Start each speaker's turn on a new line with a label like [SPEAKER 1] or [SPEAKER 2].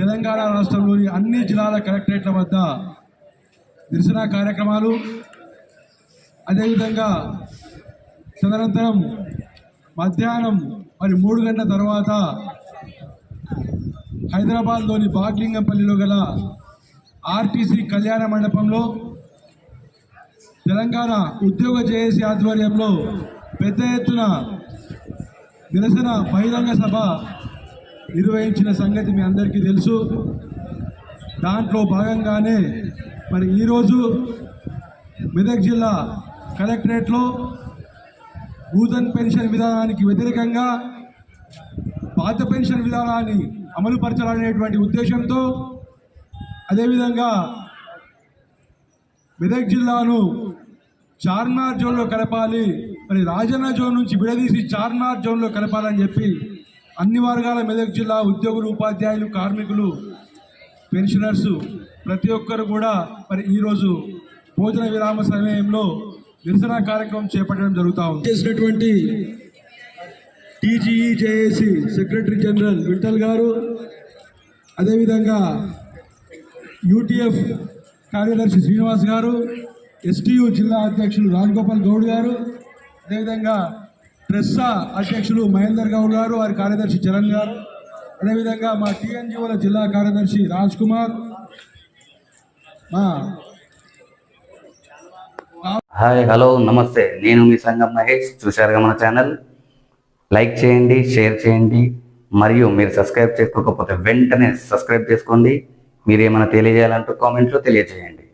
[SPEAKER 1] తెలంగాణ రాష్ట్రంలోని అన్ని జిల్లాల కలెక్టరేట్ల వద్ద నిరసన కార్యక్రమాలు అదేవిధంగా తదనంతరం మధ్యాహ్నం మరి మూడు గంటల తర్వాత హైదరాబాద్లోని బాగ్లింగంపల్లిలో గల ఆర్టీసీ కళ్యాణ మండపంలో తెలంగాణ ఉద్యోగ జేఏసీ ఆధ్వర్యంలో పెద్ద ఎత్తున నిరసన బహిరంగ సభ నిర్వహించిన సంగతి మీ అందరికీ తెలుసు. దాంట్లో భాగంగానే మరి ఈరోజు మెదక్ జిల్లా కలెక్టరేట్లో నూతన్ పెన్షన్ విధానానికి వ్యతిరేకంగా పాత పెన్షన్ విధానాన్ని అమలుపరచాలనేటువంటి ఉద్దేశంతో అదేవిధంగా మెదక్ జిల్లాను చార్మార్ జోన్లో కలపాలి మరి రాజన్న జోన్ నుంచి విడదీసి చార్మార్ జోన్లో కలపాలని చెప్పి అన్ని వర్గాల మెదక్ జిల్లా ఉద్యోగులు ఉపాధ్యాయులు కార్మికులు పెన్షనర్స్ ప్రతి ఒక్కరు కూడా మరి ఈరోజు భోజన విరామ సమయంలో నిరసన కార్యక్రమం చేపట్టడం జరుగుతూ ఉంది. చేసినటువంటి టీజీఈజేఏసీ సెక్రటరీ జనరల్ విఠల్ గారు అదేవిధంగా యూటీఎఫ్ కార్యదర్శి శ్రీనివాస్ గారు ఎస్టీయు జిల్లా అధ్యక్షులు రాజగోపాల్ గౌడ్ గారు అదేవిధంగా ట్రెస్సా అధ్యక్షులు మహేందర్ గౌడ్ గారు వారి కార్యదర్శి చరణ్ గారు అదేవిధంగా మా టీఎన్జిఓల జిల్లా కార్యదర్శి రాజ్ కుమార్ మా
[SPEAKER 2] హాయ్ హలో నమస్తే. నేను మీ సంగం మహేష్ చూశారుగా మన ఛానల్. లైక్ చేయండి షేర్ చేయండి మరియు మీరు సబ్స్క్రైబ్ చేసుకోకపోతే వెంటనే సబ్స్క్రైబ్ చేసుకోండి. మీరు ఏమైనా తెలియజేయాలంటూ కామెంట్లో తెలియజేయండి.